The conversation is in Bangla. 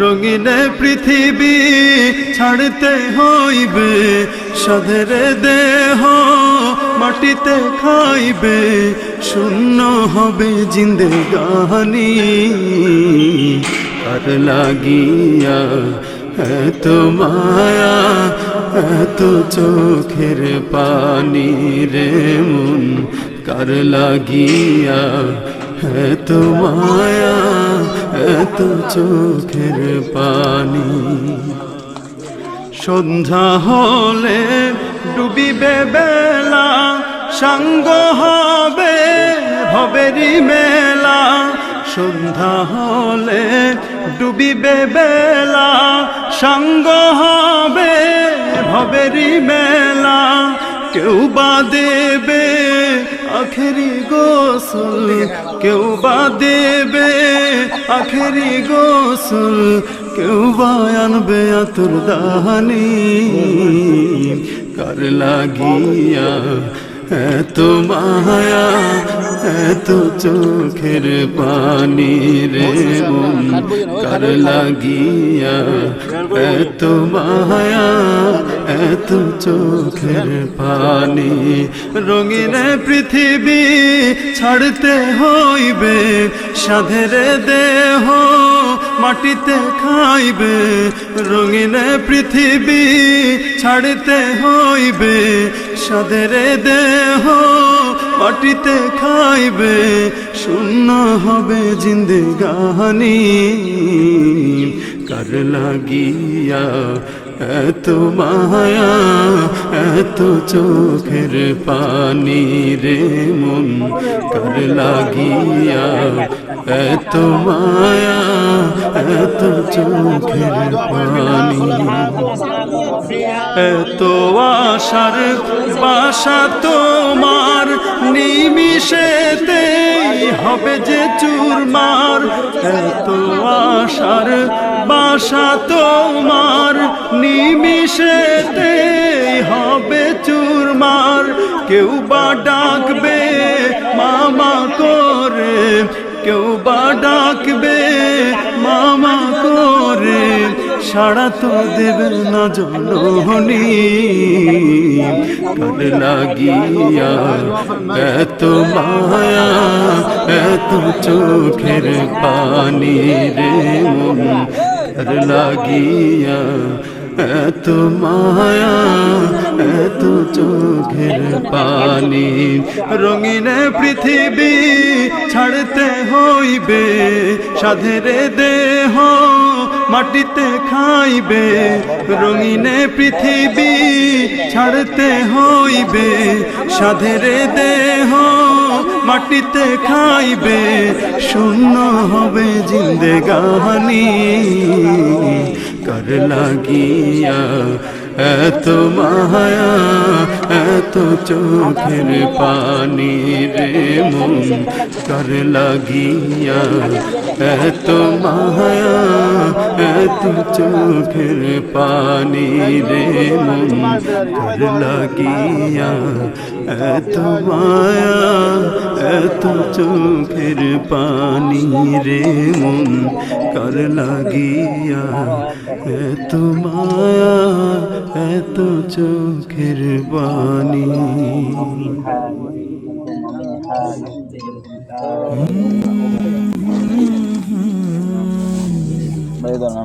রঙিন পৃথিবী ছাড়তে হইবে, সাধের দেহ মাটিতে খাইবে, শূন্য হবে জিন্দেগানি আর লাগিয়া এত মায়া, এত চোখের পানি রে মন, কার লাগিয়া এত মায়া এত চোখের পানি। সন্ধ্যা হলে ডুবিবে বেলা, সাঙ্গ হবে ভবেরি মেলা। সন্ধ্যা হলে ডুবিবে বেলা, সাঙ্গ হবে ভবেরি মেলা। কেউ বা দেবে আখেরি গোসল, কেউ বা দেবে আখেরি গোসল, কেউ বা আনবে আতুর দাহানি। কার লাগিয়া এত মায়া? এত চোখের পানি রে মন লাগিয়া এত মায়া, এত চোখের পানি। রঙিন পৃথিবী ছাড়তে হইবে, সাধের দেহ মাটিতে খাইবে। রঙিন পৃথিবী ছাড়তে হইবে, সাধের দেহ মাটিতে খাইবে, শূন্য হবে জিন্দেগানি। কার লাগিয়া এত মায়া, এত চোখের পানি রে মন। কার লাগিয়া এত মায়া, এত চোখের পানি। এত আশার বাসা তোমার নিমিশেতে হবে যে চুরমার, এত আশার বাসা তোমার। নিমিশেতে হবে চুরমার, কেউ বা ডাকবে মামা করে, কেউ বা ডাকবে সাড়া তো দেবে না জনহনি কার লাগিয়া এত মায়া, এত চোখের পানি রে মন। লাগিয়া এত মায়া, এত চোখের পানি। রঙিন পৃথিবী ছাড়তে হইবে সাধের দেহ। মাটিতে খাইবে, রঙিন পৃথিবী ছাড়তে হইবে, সাধের দেহ মাটিতে খাইবে, শূন্য হবে জিন্দেগানি কর লাগিয়া এত মায়া, এত চোখের পানি রে মন, কর লাগিয়া এত মায়া এত চোখের পানি রে মন কার লাগিয়া এত মায়া এত চোখের পানি রে মন কার লাগিয়া এত মায়া এত চোখের বাণী কলরা